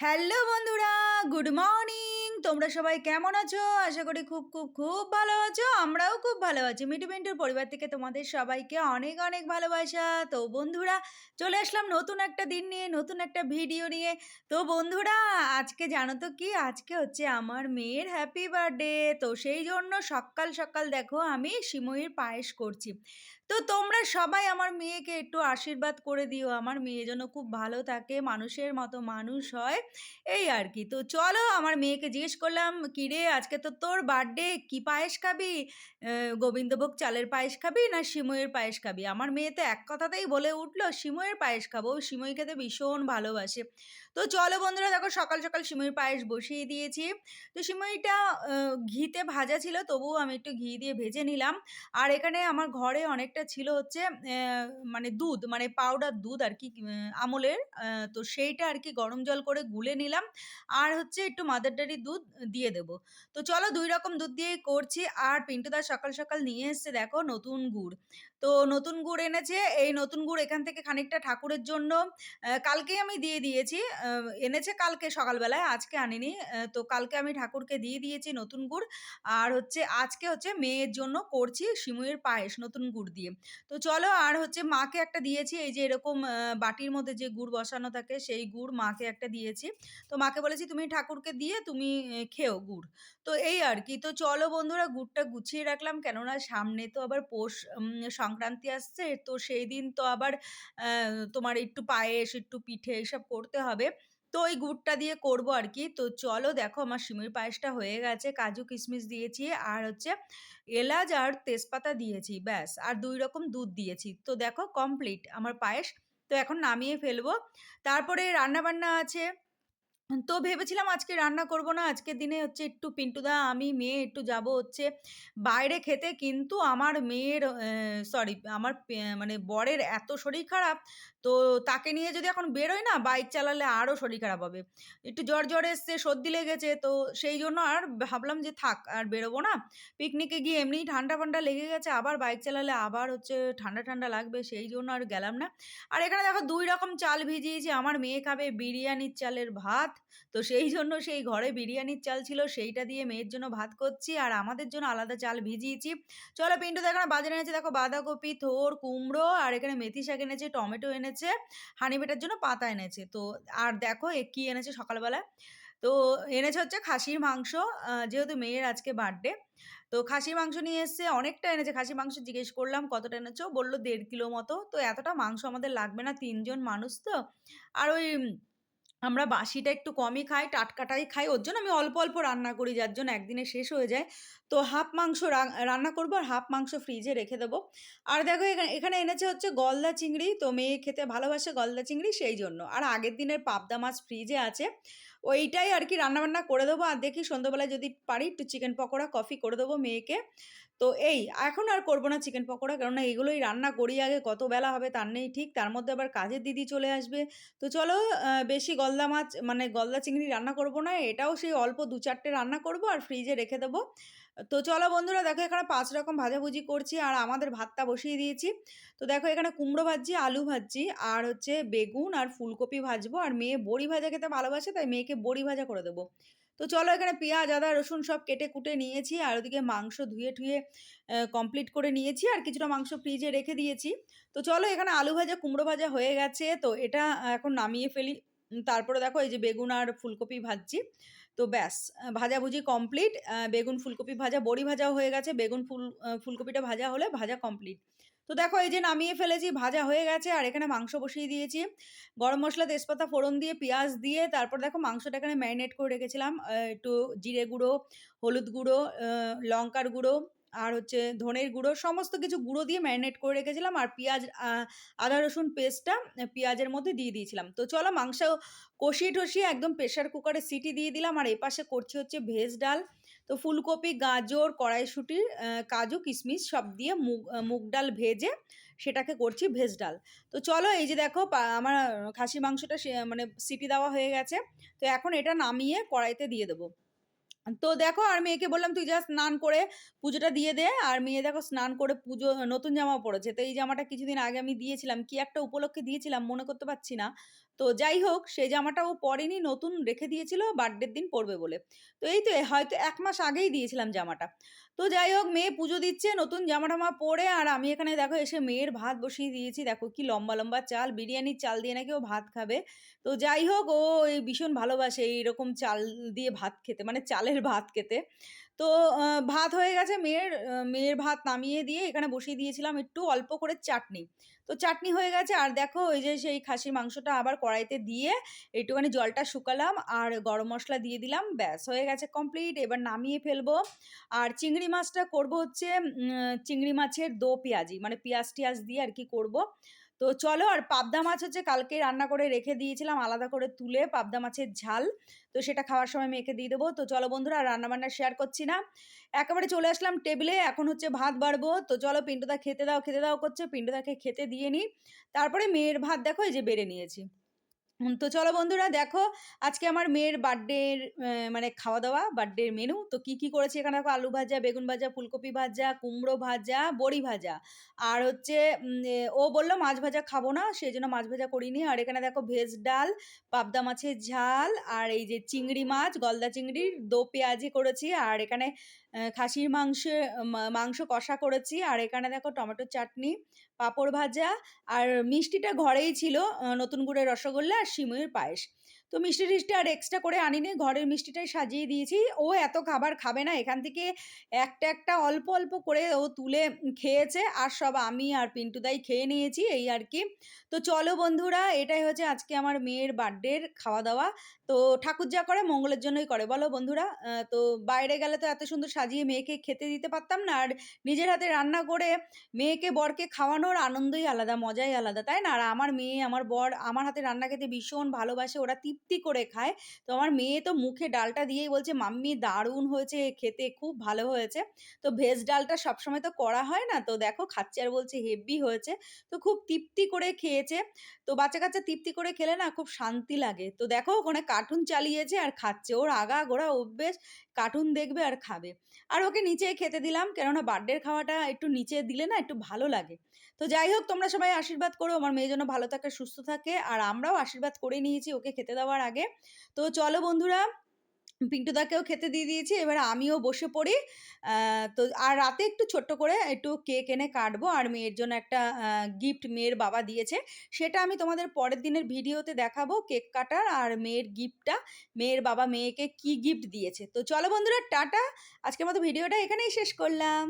Hello বন্ধুরা, good morning. তোমরা সবাই কেমন আছো? আশা করি খুব খুব খুব ভালো আছো। আমরাও খুব ভালো আছি। মিটু মিন্টুর পরিবার থেকে তোমাদের সবাইকে অনেক অনেক ভালোবাসা। তো বন্ধুরা, চলে আসলাম নতুন একটা দিন নিয়ে, নতুন একটা ভিডিও নিয়ে। তো বন্ধুরা, আজকে জানো তো কি? আজকে হচ্ছে আমার মেয়ের হ্যাপি বার্থডে তো সেই জন্য সকাল সকাল দেখো আমি সিমইয়ের পায়েস করছি। তো তোমরা সবাই আমার মেয়েকে একটু আশীর্বাদ করে দিও। আমার মেয়ে যেন খুব ভালো থাকে, মানুষের মতো মানুষ হয়, এই আর কি। তো চলো আমার মেয়েকে জিজ্ঞেস করলাম, কিরে, আজকে তো তোর বার্থডে কি পায়েস খাবি? গোবিন্দভোগ চালের পায়েস খাবি না সিমইয়ের পায়েস খাবি? আমার মেয়ে তো এক কথাতেই বলে উঠল, সিমইয়ের পায়েস খাব, ও সিমই খেতে ভীষণ ভালোবাসে। তো চলো বন্ধুরা, দেখো সকাল সকাল সিমইয়ের পায়েস বসিয়ে দিয়েছি। তো সিমইটা ঘিতে ভাজা ছিল, তবুও আমি একটু ঘি দিয়ে ভেজে নিলাম। আর এখানে আমার ঘরে অনেকটা ছিল হচ্ছে মানে দুধ মানে পাউডার দুধ আর কি আমলের তো সেইটা আর কি গরম জল করে গুলে নিলাম। আর হচ্ছে একটু মাদার ডেয়ারি দুধ দিয়ে দেবো। তো চলো দুই রকম দুধ দিয়েই করছি। আর পিন্টুদা সকাল সকাল নিয়ে এসছে দেখো নতুন গুড়। তো নতুন গুড় এনেছে। এই নতুন গুড় এখান থেকে খানিকটা ঠাকুরের জন্য কালকেই আমি দিয়ে দিয়েছি। এনেছে কালকে সকালবেলায়, আজকে আনিনি। তো কালকে আমি ঠাকুরকে দিয়ে দিয়েছি নতুন গুড়। আর হচ্ছে আজকে হচ্ছে মেয়ের জন্য করছি সিমুয়ের পায়েস নতুন গুড় দিয়ে। তো চলো আর হচ্ছে মাকে একটা দিয়েছি, এই যে এরকম বাটির মধ্যে যে গুড় বসানো থাকে সেই গুড় মাকে একটা দিয়েছি। তো মাকে বলেছি, তুমি ঠাকুরকে দিয়ে তুমি খেও গুড়। তো এই আর কি। তো চলো বন্ধুরা, গুড়টা গুছিয়ে রাখলাম। কেননা সামনে তো আবার পোষ সংক্রান্তি আসছে, তো সেই দিন তো আবার তোমার একটু পায়েস, একটু পিঠে এইসব করতে হবে। তো ওই গুড়টা দিয়ে করব আর কি। তো চলো দেখো আমার সিমুই পায়েসটা হয়ে গেছে, কাজু কিশমিশ দিয়েছি আর হচ্ছে এলাচ আর তেজপাতা দিয়েছি, ব্যাস। আর দুই রকম দুধ দিয়েছি। তো দেখো কমপ্লিট আমার পায়েস। তো এখন নামিয়ে ফেলব। তারপরে রান্না বান্না আছে। তো ভেবেছিলাম আজকে রান্না করব না। আজকের দিনে হচ্ছে একটু পিন্টু দা, আমি, মেয়ে একটু যাব হচ্ছে বাইরে খেতে। কিন্তু আমার মেয়ের সরি আমার মানে বরের এত শরীর খারাপ তো তাকে নিয়ে যদি এখন বেরোয় না, বাইক চালালে আরও শরীর খারাপ হবে। একটু জ্বর জ্বর এসছে, সর্দি লেগেছে, তো সেই জন্য আর ভাবলাম যে থাক, আর বেরোবো না। পিকনিকে গিয়ে এমনিই ঠান্ডা ফান্ডা লেগে গেছে, আবার বাইক চালালে আবার হচ্ছে ঠান্ডা ঠান্ডা লাগবে, সেই জন্য আর গেলাম না। আর এখানে দেখো দুই রকম চাল ভিজিয়েছি, আমার মেয়ে খাবে বিরিয়ানির চালের ভাত, তো সেই জন্য সেই ঘরে বিরিয়ানির চাল ছিল, সেইটা দিয়ে মেয়ের জন্য ভাত করছি, আর আমাদের জন্য আলাদা চাল ভিজিয়েছি। চলো পিন্টু দেখো বাজারে এনেছে, দেখো বাঁধাকপি, থোর, কুমড়ো, আর এখানে মেথি শাক এনেছে, টমেটো এনেছে হানি বেটার জন্য পাতা এনেছে। তো আর দেখো কি এনেছে সকালবেলা তো এনেছে হচ্ছে খাসির মাংস যেহেতু মেয়ের আজকে বার্থডে তো খাসির মাংস নিয়ে এসছে, অনেকটা এনেছে। খাসির মাংস জিজ্ঞেস করলাম, কতটা এনেছো? বলল দেড় কিলো মতো। তো এতটা মাংস আমাদের লাগবে না, তিনজন মানুষ তো। আর ওই আমরা বাসিটা একটু কমই খাই, টাটকাটাই খাই। ওর জন্য আমি অল্প অল্প রান্না করি, যার জন্য একদিনে শেষ হয়ে যায়। তো হাফ মাংস রান্না করব আর হাফ মাংস ফ্রিজে রেখে দেবো। আর দেখো এখানে এখানে এনেছে হচ্ছে গলদা চিংড়ি। তো মেয়ে খেতে ভালোবাসে গলদা চিংড়ি সেই জন্য। আর আগের দিনের পাবদা মাছ ফ্রিজে আছে। ওইটাই আর কি রান্নাবান্না করে দেবো। আর দেখি সন্ধ্যাবেলায় যদি পারি একটু চিকেন পকোড়া কফি করে দেবো মেয়েকে। তো এই, এখন আর করব না চিকেন পকোড়া কেননা এগুলোই রান্না করি আগে, কত বেলা হবে তার নেই ঠিক, তার মধ্যে আবার কাজের দিদি চলে আসবে। তো চলো বেশি গলদা মাছ মানে গলদা চিংড়ি রান্না করব না, এটাও সেই অল্প দু চারটে রান্না করব আর ফ্রিজে রেখে দেবো। তো চলো বন্ধুরা, দেখো এখানে পাঁচ রকম ভাজাভুজি করছি আর আমাদের ভাতটা বসিয়ে দিয়েছি। তো দেখো এখানে কুমড়ো ভাজছি, আলু ভাজছি আর হচ্ছে বেগুন আর ফুলকপি ভাজবো। আর মেয়ে বড়ি ভাজা খেতে ভালোবাসে, তাই মেয়েকে বড়ি ভাজা করে দেবো। তো চলো এখানে পেঁয়াজ, আদা, রসুন সব কেটে কুটে নিয়েছি আর ওদিকে মাংস ধুয়ে টুয়ে কমপ্লিট করে নিয়েছি আর কিছুটা মাংস ফ্রিজে রেখে দিয়েছি। তো চলো এখানে আলু ভাজা, কুমড়ো ভাজা হয়ে গেছে। তো এটা এখন নামিয়ে ফেলি। তারপরে দেখো এই যে বেগুন আর ফুলকপি ভাজছি। তো ব্যাস ভাজাভুজি কমপ্লিট বেগুন, ফুলকপি ভাজা, বড়ি ভাজাও হয়ে গেছে। বেগুন, ফুল ফুলকপিটা ভাজা হলে ভাজা কমপ্লিট তো দেখো এই যে নামিয়ে ফেলেছি, ভাজা হয়ে গেছে আর এখানে মাংস বসিয়ে দিয়েছি। গরম মশলা, তেজপাতা, ফোড়ন দিয়ে, পেঁয়াজ দিয়ে, তারপর দেখো মাংসটা এখানে ম্যারিনেট করে রেখেছিলাম। একটু জিরে গুঁড়ো, হলুদ গুঁড়ো লঙ্কার গুঁড়ো আর হচ্ছে ধনের গুঁড়ো, সমস্ত কিছু গুঁড়ো দিয়ে ম্যারিনেট করে রেখেছিলাম আর পেঁয়াজ আদা, রসুন পেস্টটা পেঁয়াজের মধ্যে দিয়ে দিয়েছিলাম। তো চলো মাংস কষিয়ে টষিয়ে একদম প্রেশার কুকারে সিটি দিয়ে দিলাম আর এপাশে করছি হচ্ছে ভেজ ডাল। তো ফুলকপি, গাজর কড়াইশুঁটির কাজু, কিশমিশ সব দিয়ে মুগ মুগ ডাল ভেজে সেটাকে করছি ভেজ ডাল। তো চলো এই যে দেখো আমার খাসি মাংসটা মানে সিটি দেওয়া হয়ে গেছে। তো এখন এটা নামিয়ে কড়াইতে দিয়ে দেবো। তো দেখো, আর মেয়েকে বললাম, তুই যা স্নান করে পুজোটা দিয়ে দে। আর মেয়ে দেখো, স্নান করে পুজো, নতুন জামা পড়েছে। তো এই জামাটা কিছুদিন আগে আমি দিয়েছিলাম। কি একটা উপলক্ষে দিয়েছিলাম, মনে করতে পারছি না। তো যাই হোক, সেই জামাটা ও পরেনি, নতুন রেখে দিয়েছিল, বার্থডের দিন পরবে বলে। তো এই তো, হয়তো এক মাস আগেই দিয়েছিলাম জামাটা। তো যাই হোক, মেয়ে পুজো দিচ্ছে, নতুন জামা টামা পরে, আর আমি এখানে দেখো, এসে মেয়ের ভাত বসিয়ে দিয়েছি। দেখো, কি লম্বা লম্বা চাল, বিরিয়ানির চাল দিয়ে নাকি ও ভাত খাবে। তো যাই হোক, ও এই ভীষণ ভালোবাসে, এইরকম চাল দিয়ে ভাত খেতে। মানে চালের ভাত খেতে। তো ভাত হয়ে গেছে মেয়ের মেয়ের ভাত নামিয়ে দিয়ে এখানে বসিয়ে দিয়েছিলাম একটু অল্প করে চাটনি। তো চাটনি হয়ে গেছে আর দেখো ওই যে সেই খাসির মাংসটা আবার কড়াইতে দিয়ে একটুখানি জলটা শুকালাম আর গরম মশলা দিয়ে দিলাম, ব্যাস হয়ে গেছে কমপ্লিট। এবার নামিয়ে ফেলব। আর চিংড়ি মাছটা করব হচ্ছে চিংড়ি মাছের দো পেঁয়াজি মানে পেঁয়াজ টিয়াজ দিয়ে আর কি করব। তো চলো আর পাবদা মাছ হচ্ছে কালকে রান্না করে রেখে দিয়েছিলাম, আলাদা করে তুলে পাবদা মাছের ঝাল। তো সেটা খাওয়ার সময় মেখে দিয়ে দেবো। তো চলো বন্ধুরা, আর রান্নাবান্না শেয়ার করছি না। একেবারে চলে আসলাম টেবিলে এখন হচ্ছে ভাত বাড়বো। তো চলো পিন্টুদা খেতে দাও খেতে দাও করছে পিন্টুদাকে খেতে দিয়ে নিই তারপরে মেয়ের ভাত দেখো, এই যে বেড়ে নিয়েছি। তো চলো বন্ধুরা দেখো আজকে আমার মেয়ের বার্থডের মানে খাওয়া দাওয়া বার্থডের মেনু তো কি কি করেছি এখানে দেখো আলু ভাজা, বেগুন ভাজা, ফুলকপি ভাজা, কুমড়ো ভাজা, বড়ি ভাজা। আর হচ্ছে ও বলল মাছ ভাজা খাব না, সেই জন্য মাছ ভাজা করিনি। আর এখানে দেখো ভেজ ডাল, পাবদা মাছের ঝাল, আর এই যে চিংড়ি মাছ, গলদা চিংড়ির, দো পেঁয়াজি করেছি। আর এখানে খাসির মাংস মাংস কষা করেছি। আর এখানে দেখো টমেটো চাটনি, পাঁপড় ভাজা, আর মিষ্টিটা ঘরেই ছিল নতুন গুড়ের রসগোল্লা আর সিমইয়ের পায়েস। তো মিষ্টি টিষ্টি আর এক্সট্রা করে আনিনি, ঘরের মিষ্টিটাই সাজিয়ে দিয়েছি। ও এত খাবার খাবে না, এখান থেকে একটা একটা অল্প অল্প করে ও তুলে খেয়েছে আর সব আমি আর পিন্টুদাই খেয়ে নিয়েছি এই আর কি। তো চলো বন্ধুরা, এটাই হচ্ছে আজকে আমার মেয়ের বার্থডের খাওয়া দাওয়া তো ঠাকুর যা করে মঙ্গলের জন্যই করে, বলো বন্ধুরা। তো বাইরে গেলে তো এত সুন্দর সাজিয়ে মেয়েকে খেতে দিতে পারতাম না, আর নিজের হাতে রান্না করে মেয়েকে বরকে খাওয়ানোর আনন্দই আলাদা, মজাই আলাদা, তাই না? আর আমার মেয়ে, আমার বর আমার হাতে রান্না খেতে ভীষণ ভালোবাসে, ওরা তৃপ্তি করে খায়। তো আমার মেয়ে তো মুখে ডালটা দিয়েই বলছে, মাম্মি, দারুণ হয়েছে খেতে, খুব ভালো হয়েছে। তো ভেজ ডালটা সবসময় তো করা হয় না। তো দেখো, খাচ্ছে আর বলছে হেভি হয়েছে। তো খুব তৃপ্তি করে খেয়েছে। তো বাচ্চা কাচ্চা তৃপ্তি করে খেলে না খুব শান্তি লাগে। তো দেখো, ওখানে কার্টুন চালিয়েছে আর খাচ্ছে। ওর আগা গোড়া অভ্যেস কার্টুন দেখবে আর খাবে। আর ওকে নিচে খেতে দিলাম, কেননা বার্থডের খাওয়াটা একটু নিচে দিলে না একটু ভালো লাগে। তো যাই হোক, তোমরা সবাই আশীর্বাদ করো। আমার মেয়ে যেন ভালো থাকে, সুস্থ থাকে। আর আমরাও আশীর্বাদ করে নিয়েছি, ওকে খেতে দেওয়ার আগে। তো চলো বন্ধুরা পিন্টুদাকেও খেতে দিয়ে দিয়েছি, এবার আমিও বসে পড়ি। তো আর রাতে একটু ছোট্ট করে একটু কেক এনে কাটবো, আর মেয়ের জন্য একটা গিফট মেয়ের বাবা দিয়েছে। সেটা আমি তোমাদের পরের দিনের ভিডিওতে দেখাবো কেক কাটার আর মেয়ের গিফটটা মেয়ের বাবা মেয়েকে কি গিফট দিয়েছে। তো চলো বন্ধুরা, টাটা! আজকের মতো ভিডিওটা এখানেই শেষ করলাম।